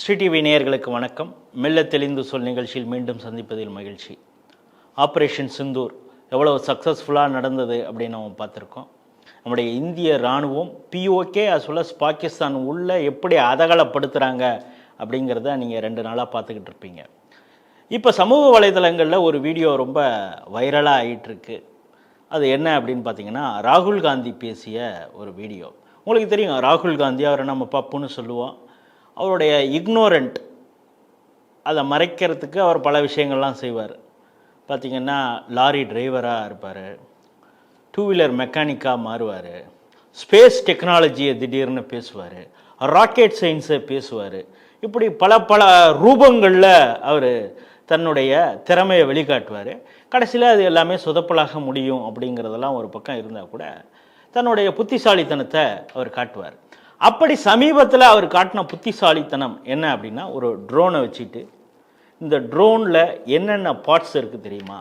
Sri TV நேயர்களுக்கு வணக்கம். மெல்ல தெளிந்து சொல் நிகழ்ச்சியில் மீண்டும் சந்திப்பதில் மகிழ்ச்சி. ஆப்ரேஷன் சிந்தூர் எவ்வளோ சக்ஸஸ்ஃபுல்லாக நடந்தது அப்படின்னு நம்ம பார்த்துருக்கோம். நம்முடைய இந்திய இராணுவம் PoK as well as Pakistan உள்ள எப்படி அதகலப்படுத்துகிறாங்க அப்படிங்கிறத நீங்கள் ரெண்டு நாளாக பார்த்துக்கிட்டு இருப்பீங்க. இப்போ சமூக வலைதளங்களில் ஒரு வீடியோ ரொம்ப வைரலாக ஆகிட்டுருக்கு அது என்ன அப்படின்னு பார்த்தீங்கன்னா ராகுல் காந்தி பேசிய ஒரு வீடியோ உங்களுக்கு தெரியும் ராகுல் காந்தி அவரை நம்ம பப்புன்னு சொல்லுவோம். அவருடைய இக்னோரண்ட் அதை மறைக்கிறதுக்கு அவர் பல விஷயங்கள்லாம் செய்வார். பார்த்திங்கன்னா லாரி டிரைவராக இருப்பார் டூ வீலர் மெக்கானிக்காக மாறுவார் ஸ்பேஸ் டெக்னாலஜியை திடீர்னு பேசுவார் ராக்கெட் சயின்ஸை பேசுவார். இப்படி பல பல ரூபங்களில் அவர் தன்னுடைய திறமையை வெளிக்காட்டுவார். கடைசியில் அது எல்லாமே சொதப்பலாக முடியும் அப்படிங்கிறதெல்லாம் ஒரு பக்கம் இருந்தால் கூட தன்னுடைய புத்திசாலித்தனத்தை அவர் காட்டுவார். அப்படி சமீபத்தில் அவர் காட்டின புத்திசாலித்தனம் என்ன அப்படின்னா ஒரு ட்ரோனை வச்சுட்டு இந்த ட்ரோனில் என்னென்ன பார்ட்ஸ் இருக்குது தெரியுமா?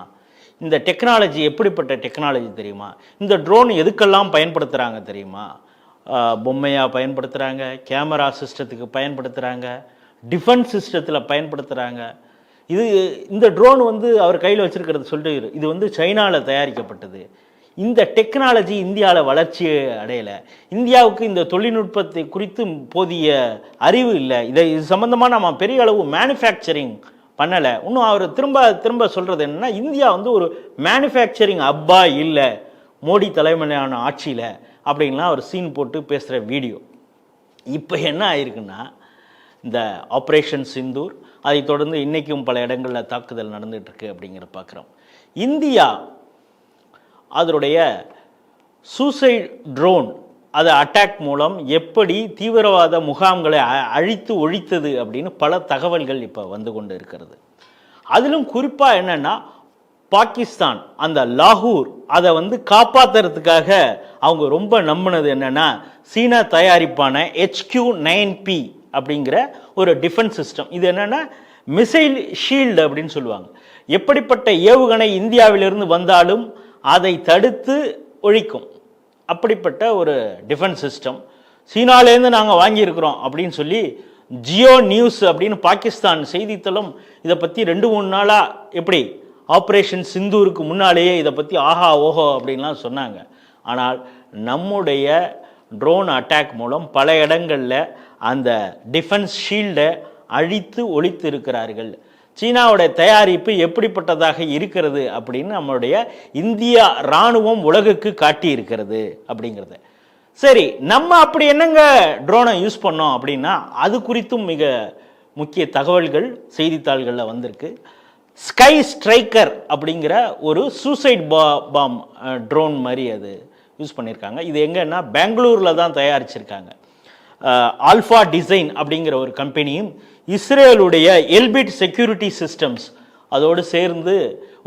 இந்த டெக்னாலஜி எப்படிப்பட்ட டெக்னாலஜி தெரியுமா? இந்த ட்ரோன் எதுக்கெல்லாம் பயன்படுத்துகிறாங்க தெரியுமா? பொம்மையாக பயன்படுத்துகிறாங்க கேமரா சிஸ்டத்துக்கு பயன்படுத்துகிறாங்க டிஃபென்ஸ் சிஸ்டத்தில் பயன்படுத்துகிறாங்க இது இந்த ட்ரோன் வந்து அவர் கையில் வச்சுருக்கிறது சொல்லிட்டு இது வந்து சைனாவில் தயாரிக்கப்பட்டது. இந்த டெக்னாலஜி இந்தியாவில் வளர்ச்சி அடையலை. இந்தியாவுக்கு இந்த தொழில்நுட்பத்தை குறித்து போதிய அறிவு இல்லை. இதை இது சம்மந்தமாக நம்ம பெரிய அளவு மேனுஃபேக்சரிங் பண்ணலை. இன்னும் அவர் திரும்ப திரும்ப சொல்கிறது என்னென்னா இந்தியா வந்து ஒரு மேனுஃபேக்சரிங் அப்பா இல்லை. மோடி தலைமையிலான ஆட்சியில் அப்படின்லாம் அவர் சீன் போட்டு பேசுகிற வீடியோ இப்போ என்ன ஆயிருக்குன்னா இந்த ஆப்ரேஷன் சிந்தூர் அதை தொடர்ந்து இன்றைக்கும் பல இடங்களில் தாக்குதல் நடந்துகிட்ருக்கு அப்படிங்கிற அப்படிங்கிறத பார்க்குறோம் இந்தியா அதனுடைய சூசைட் ட்ரோன் அதை அட்டாக் மூலம் எப்படி தீவிரவாத முகாம்களை அ- அழித்து ஒழித்தது அப்படின்னு பல தகவல்கள் இப்போ வந்து கொண்டு இருக்கிறது. அதிலும் குறிப்பாக என்னென்னா பாகிஸ்தான் அந்த லாகூர் அதை வந்து காப்பாத்துறதுக்காக அவங்க ரொம்ப நம்பினது என்னென்னா சீனா தயாரிப்பான ஹெச்கியூ நைன் பி அப்படிங்கிற ஒரு டிஃபென்ஸ் சிஸ்டம் இது என்னென்னா மிசைல் ஷீல்டு அப்படின்னு சொல்லுவாங்க. எப்படிப்பட்ட ஏவுகணை இந்தியாவிலிருந்து வந்தாலும் அதை தடுத்து ஒழிக்கும். அப்படிப்பட்ட ஒரு டிஃபென்ஸ் சிஸ்டம் சீனாலேருந்து நாங்கள் வாங்கியிருக்கிறோம் அப்படின்னு சொல்லி ஜியோ நியூஸ் அப்படின்னு பாகிஸ்தான் செய்தித்தளம் இதை பற்றி ரெண்டு மூணு நாளாக எப்படி ஆப்ரேஷன் சிந்தூருக்கு முன்னாலேயே இதை பற்றி ஆஹா ஓஹோ அப்படின்லாம் சொன்னாங்க. ஆனால் நம்முடைய ட்ரோன் அட்டாக் மூலம் பல இடங்களில் அந்த டிஃபென்ஸ் ஷீல்டை அழித்து ஒழித்து இருக்கிறார்கள் சீனாவுடைய தயாரிப்பு எப்படிப்பட்டதாக இருக்கிறது அப்படின்னு நம்மளுடைய இந்தியா இராணுவம் உலகுக்கு காட்டி இருக்கிறது அப்படிங்கிறத. சரி நம்ம அப்படி என்னங்க ட்ரோனை யூஸ் பண்ணோம் அப்படின்னா அது குறித்தும் மிக முக்கிய தகவல்கள் செய்தித்தாள்களில் வந்திருக்கு. ஸ்கை ஸ்ட்ரைக்கர் அப்படிங்கிற ஒரு சூசைட் பா பாம் ட்ரோன் மாதிரி அது யூஸ் பண்ணியிருக்காங்க. இது எங்கன்னா பெங்களூரில் தான் தயாரிச்சிருக்காங்க. ஆல்ஃபா டிசைன் அப்படிங்கிற ஒரு கம்பெனியும் இஸ்ரேலுடைய எல்பிட் செக்யூரிட்டி சிஸ்டம்ஸ் அதோடு சேர்ந்து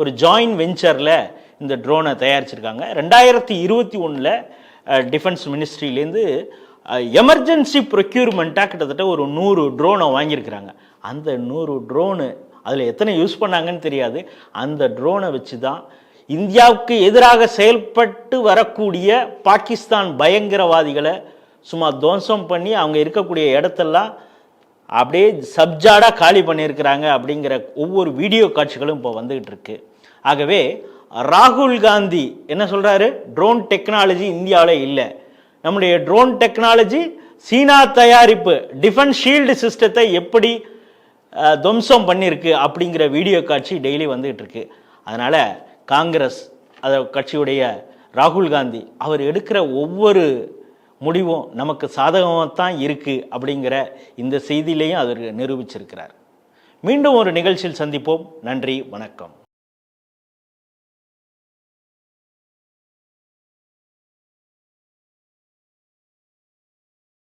ஒரு ஜாயின்ட் வெஞ்சரில் இந்த ட்ரோனை தயாரிச்சிருக்காங்க. ரெண்டாயிரத்தி இருபத்தி ஒன்றில் டிஃபென்ஸ் மினிஸ்ட்ரியிலேருந்து எமர்ஜென்சி ப்ரொக்யூர்மெண்ட்டாக கிட்டத்தட்ட ஒரு நூறு ட்ரோனை வாங்கியிருக்கிறாங்க. அந்த நூறு ட்ரோனு அதில் எத்தனை யூஸ் பண்ணாங்கன்னு தெரியாது. அந்த ட்ரோனை வச்சு தான் இந்தியாவுக்கு எதிராக செயல்பட்டு வரக்கூடிய பாகிஸ்தான் பயங்கரவாதிகளை சும்மா துவம்சம் பண்ணி அவங்க இருக்கக்கூடிய இடத்தெல்லாம் அப்படியே சப்ஜாடாக காலி பண்ணியிருக்கிறாங்க அப்படிங்கிற ஒவ்வொரு வீடியோ காட்சிகளும் இப்போ வந்துக்கிட்டு இருக்கு. ஆகவே ராகுல் காந்தி என்ன சொல்கிறாரு ட்ரோன் டெக்னாலஜி இந்தியாவில் இல்லை. நம்முடைய ட்ரோன் டெக்னாலஜி சீனா தயாரிப்பு டிஃபென்ஸ் ஷீல்டு சிஸ்டத்தை எப்படி துவம்சம் பண்ணியிருக்கு அப்படிங்கிற வீடியோ காட்சி டெய்லி வந்துகிட்டு இருக்கு. அதனால் காங்கிரஸ் அத கட்சியுடைய ராகுல் காந்தி அவர் எடுக்கிற ஒவ்வொரு முடிவும் நமக்கு சாதகமாக தான் இருக்குது அப்படிங்கிற இந்த செய்தியிலையும் அவர் நிரூபிச்சிருக்கிறார். மீண்டும் ஒரு நிகழ்ச்சியில் சந்திப்போம். நன்றி வணக்கம்.